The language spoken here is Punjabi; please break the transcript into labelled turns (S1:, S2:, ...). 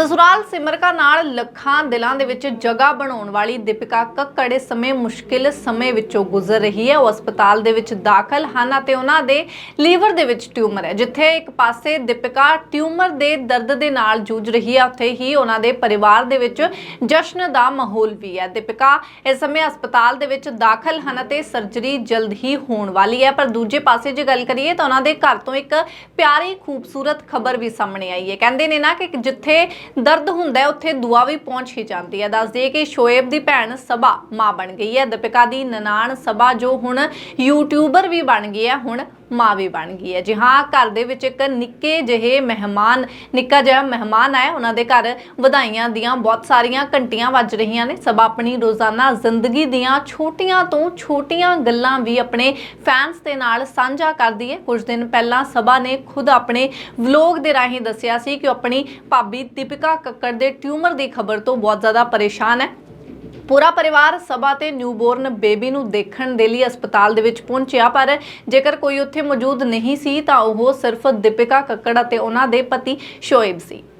S1: ਸਸੁਰਾਲ ਸਿਮਰਕਾ ਨਾਲ ਲੱਖਾਂ ਦਿਲਾਂ ਦੇ ਵਿੱਚ ਜਗ੍ਹਾ ਬਣਾਉਣ ਵਾਲੀ ਦੀਪਿਕਾ ਕੱਕੜ ਇਸ ਸਮੇਂ ਮੁਸ਼ਕਿਲ ਸਮੇਂ ਵਿੱਚੋਂ ਗੁਜ਼ਰ ਰਹੀ ਹੈ। ਉਹ ਹਸਪਤਾਲ ਦੇ ਵਿੱਚ ਦਾਖਲ ਹਨ ਅਤੇ ਉਹਨਾਂ ਦੇ ਲੀਵਰ ਦੇ ਵਿੱਚ ਟਿਊਮਰ ਹੈ। ਜਿੱਥੇ ਇੱਕ ਪਾਸੇ ਦੀਪਿਕਾ ਟਿਊਮਰ ਦੇ ਦਰਦ ਦੇ ਨਾਲ ਜੂਝ ਰਹੀ ਹੈ, ਉੱਥੇ ਹੀ ਉਹਨਾਂ ਦੇ ਪਰਿਵਾਰ ਦੇ ਵਿੱਚ ਜਸ਼ਨ ਦਾ ਮਾਹੌਲ ਵੀ ਹੈ। ਦੀਪਿਕਾ ਇਸ ਸਮੇਂ ਹਸਪਤਾਲ ਦੇ ਵਿੱਚ ਦਾਖਲ ਹਨ ਅਤੇ ਸਰਜਰੀ ਜਲਦ ਹੀ ਹੋਣ ਵਾਲੀ ਹੈ। ਪਰ ਦੂਜੇ ਪਾਸੇ ਜੇ ਗੱਲ ਕਰੀਏ ਤਾਂ ਉਹਨਾਂ ਦੇ ਘਰ ਤੋਂ ਇੱਕ ਪਿਆਰੀ, ਖੂਬਸੂਰਤ ਖਬਰ ਵੀ ਸਾਹਮਣੇ ਆਈ ਹੈ। ਕਹਿੰਦੇ ਨੇ ਨਾ ਕਿ ਜਿੱਥੇ ਦਰਦ ਹੁੰਦਾ ਹੈ, ਉੱਥੇ ਦੁਆ ਵੀ ਪਹੁੰਚ ਹੀ ਜਾਂਦੀ ਹੈ। ਦੱਸ ਦਈਏ ਕਿ ਸ਼ੋਏਬ ਦੀ ਭੈਣ ਸਬਾ ਮਾਂ ਬਣ ਗਈ ਹੈ। ਦੀਪਿਕਾ ਦੀ ਨਨਾਣ ਸਬਾ ਜੋ ਹੁਣ ਯੂਟਿਊਬਰ ਵੀ ਬਣ ਗਈ ਹੈ। ਹੁਣ ਮਾਂ ਵੀ ਬਣ ਗਈ ਹੈ। ਜੀ ਹਾਂ, ਘਰ ਦੇ ਵਿੱਚ ਇੱਕ ਨਿੱਕੇ ਜਿਹੇ ਮਹਿਮਾਨ, ਨਿੱਕਾ ਜਿਹਾ ਮਹਿਮਾਨ ਆਇਆ। ਉਹਨਾਂ ਦੇ ਘਰ ਵਧਾਈਆਂ ਦੀਆਂ ਬਹੁਤ ਸਾਰੀਆਂ ਘੰਟੀਆਂ ਵੱਜ ਰਹੀਆਂ ਨੇ। ਸਭ ਆਪਣੀ ਰੋਜ਼ਾਨਾ ਜ਼ਿੰਦਗੀ ਦੀਆਂ ਛੋਟੀਆਂ ਤੋਂ ਛੋਟੀਆਂ ਗੱਲਾਂ ਵੀ ਆਪਣੇ ਫੈਨਸ ਦੇ ਨਾਲ ਸਾਂਝਾ ਕਰਦੀ ਹੈ। ਕੁਝ ਦਿਨ ਪਹਿਲਾਂ ਸਭਾ ਨੇ ਖੁਦ ਆਪਣੇ ਵਲੌਗ ਦੇ ਰਾਹੀਂ ਦੱਸਿਆ ਸੀ ਕਿ ਉਹ ਆਪਣੀ ਭਾਬੀ ਦੀਪਿਕਾ ਕੱਕੜ ਦੇ ਟਿਊਮਰ ਦੀ ਖਬਰ ਤੋਂ ਬਹੁਤ ਜ਼ਿਆਦਾ ਪਰੇਸ਼ਾਨ ਹੈ। ਪੂਰਾ ਪਰਿਵਾਰ ਸਭਾ ਤੇ ਨਿਊਬੋਰਨ ਬੇਬੀ ਨੂੰ ਦੇਖਣ ਦੇ ਲਈ ਹਸਪਤਾਲ ਦੇ ਵਿੱਚ ਪਹੁੰਚਿਆ, ਪਰ ਜੇਕਰ ਕੋਈ ਉੱਥੇ ਮੌਜੂਦ ਨਹੀਂ ਸੀ, ਤਾਂ ਉਹ ਸਿਰਫ ਦੀਪਿਕਾ ਕੱਕੜ ਅਤੇ ਉਹਨਾਂ ਦੇ ਪਤੀ ਸ਼ੋਏਬ ਸੀ।